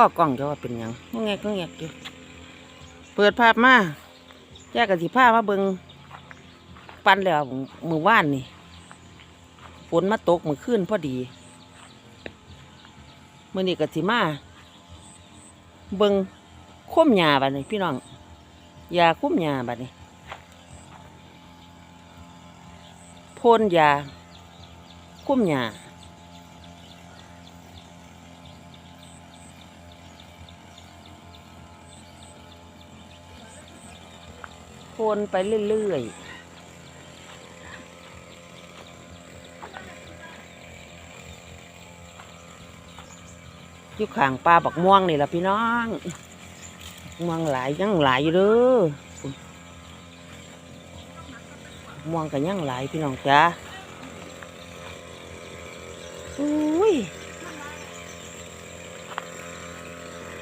ข้อกล้องจะว่าเป็นยังงแงกงแงกอยู่เปิดภาพมาแยกกับสิผ้ามาเบิงปันแล้วมือว่านนี่ฝนมาตกมือขึ้นพอดีมื่อนี้กับสิมาเบิงคุ้มหยาบัดนี้พี่น้องยาคุ้มหยาบัดนี้พ่นยาคุ้มหยา คนไปเรื่อยๆอยู่ข้างปลาบักม่วงนี่แหละพี่น้องม่วงหลายยังหลายอยู่เด้อม่วงกันยังหลายพี่น้องจ้าอุ้ย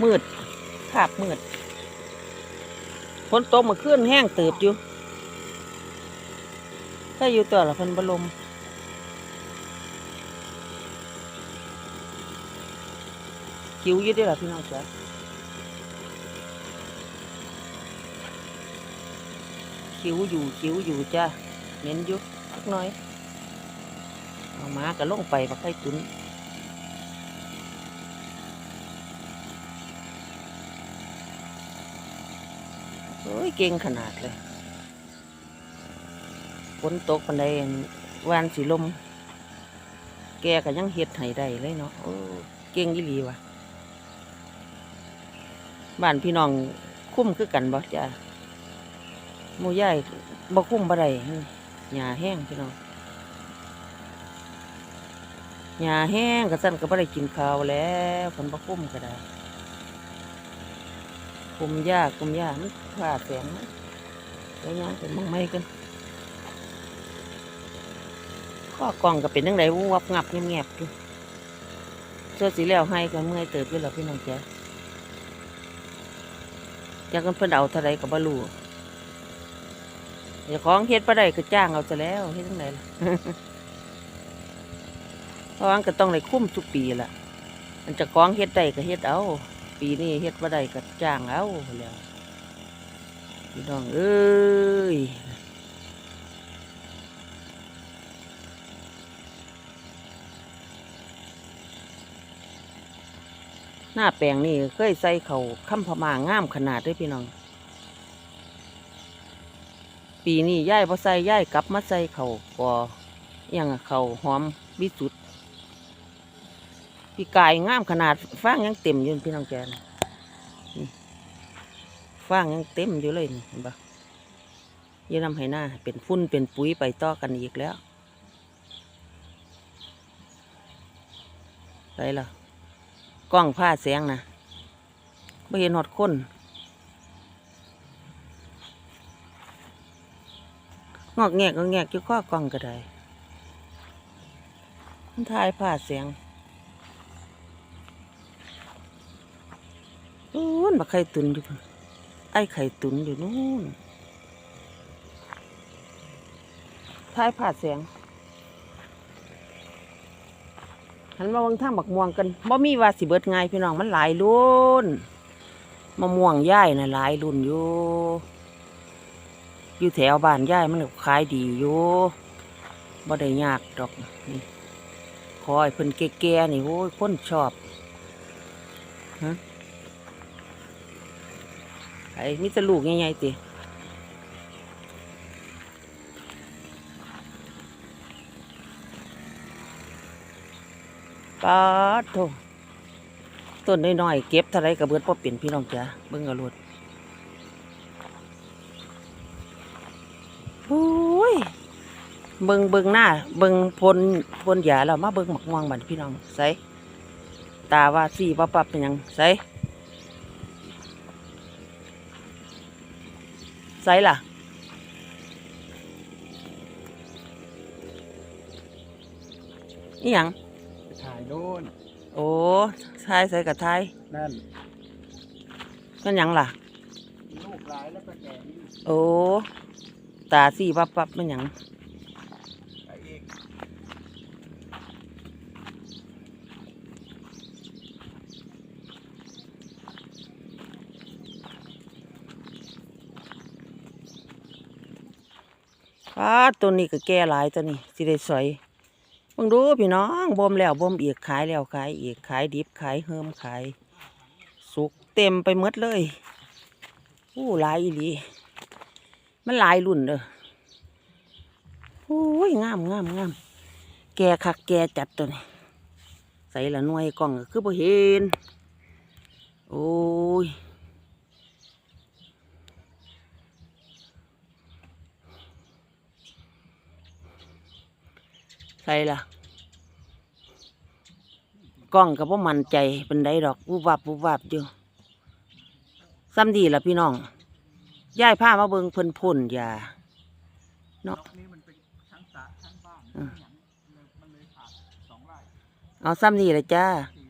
มืดภาพมืด ฝนตกเมาขึ้นแห้งเติบอยู่ถ้าอยู่ตัวละพันบลมคิวยืดได้หรอพี่น้องจ๊ะคิวอยู่คิวอยู่จ้ะเน้นยู่สักหน่อย เอามาก็ลงไปบักไข่ตุน โอ้ยเก่งขนาดเลยฝนตกปันใดวันวานสีลม แกก็ยังเฮ็ดให้ได้เลยเนาะโอ้เก่งยี่หลีว่ะบ้านพี่น้องคุ้มคือกันบ่จ้าหมู่ย่ายบ่คุ้มบ่ได้หญ้าแห้งพี่น้องหญ้าแห้งก็สั่นก็บ่ได้กินข้าวแล้วคนบ่คุ้มก็ได้ คุมยากคุมยากมันผ่าแสงนะเดี๋ยวยังเป็นมองไม่กันข้อกล่องก็เป็นยังไงวับงับเงียบๆอยู่เสื้อสีแล้วให้ก็เมื่อยเติบอยู่แล้วพี่น้องแจ๊จากกันเพิ่นเอาเท่าไรก็บ่รู้เดี๋ยวของเฮ็ดบ่ได้ก็จ้างเอาซะแล้วเฮ็ดจังไดล่ะเพราะว่ามันก็ต้องได้คุ้มทุกปีล่ะ มันจะของเฮ็ดได้ก็เฮ็ดเอา ปีนี้เฮ็ดบ่ได้ก็จ้างเอาแล้วพี่น้องเอ้ยหน้าแปลงนี่เคยใส่เขาคำพมางามขนาดด้วยพี่น้อง ปีนี้ย่ายพอใส่ย่ายกลับมาใส่เขากอยังเขาหอมวิสุทธ พี่กายงามขนาดฟางยังเต็มอยู่พี่น้องแกนฟางยังเต็มอยู่เลยเห็นปะยี่ยนำให้หน้าเป็นฟุ้นเป็นปุ๋ยไปต่อกันอีกแล้วไรล่ะกล้องผ้าแสงนะไม่เห็นหอดคนงอกแงกก็แงกอยู่ข้อกล้องก็ได้มันถ่ายผ้าแสง อู้นบักไข่ตุนอยู่พุ่นไอ้ไข่ตุนอยู่นู่นท้ายผ่าแสงหันมาวังท่าบักม่วงกันบ่มีว่าสิเบิดไงพี่น้องมันหลายรุ่นมะม่วงย่ายน่ะหลายรุ่นอยู่อยู่แถวบ้านย่ายมันก็ขายดีอยู่บ่ได้ยากดอกนี่คอยเพิ่นแก่ๆนี่โอ้ยคนชอบฮะ ไอ้มีแต่ลูกใหญ่ๆติปาดโถต้นน้อยๆเก็บเท่าไรกับเบิดพอเปลี่ยนพี่น้องจ้ะเบิ่งเอารถโอ้ยเบิ่งเบิ่งหน้า เบิ่งพลพลยาแล้วมาเบิ่งหมักม่วงบัดพี่น้องใส่ตาว่าสี่ว่าปับเป็นยังใส่ ใส่ล่ะ นี่หยังไปถ่ายโน่นโอ้ทายใส่กับทายนั่นนั่นหยังล่ะ ลูกหลายแล้วก็แก่นี่โอ้ ตาสีปับปับมันหยัง ไปอีก อ ป้าตัวนี้ก็แก่หลายตัวนี้สิได้สอยเบิ่งดูพี่น้องบ่มแล้วบ่มอีกขายแล้วขายอีกขายดิบขายเฮิมขาย สุกเต็มไปหมดเลยอู้หลายอีหลีมันหลายรุ่นเด้อโอ้ยงามงามงามแก่คักแก่จัดตัวนี้ใส่ละหน่วยกล้องคือบ่เห็นโอ้ย ใส่ละกล้องก็บ่มั่นใจเป็นไดดอกวูบวับวูบวับอยู่ซ้ำดีละพี่น้องย้ายผ้ามาเบิงเพิ่นพ่นยาเนาะนี่มันเป็นทั้งสระทั้งบ้านอืมมันเลยขาดสองไร่เอาซ้ำดีละจ้าที่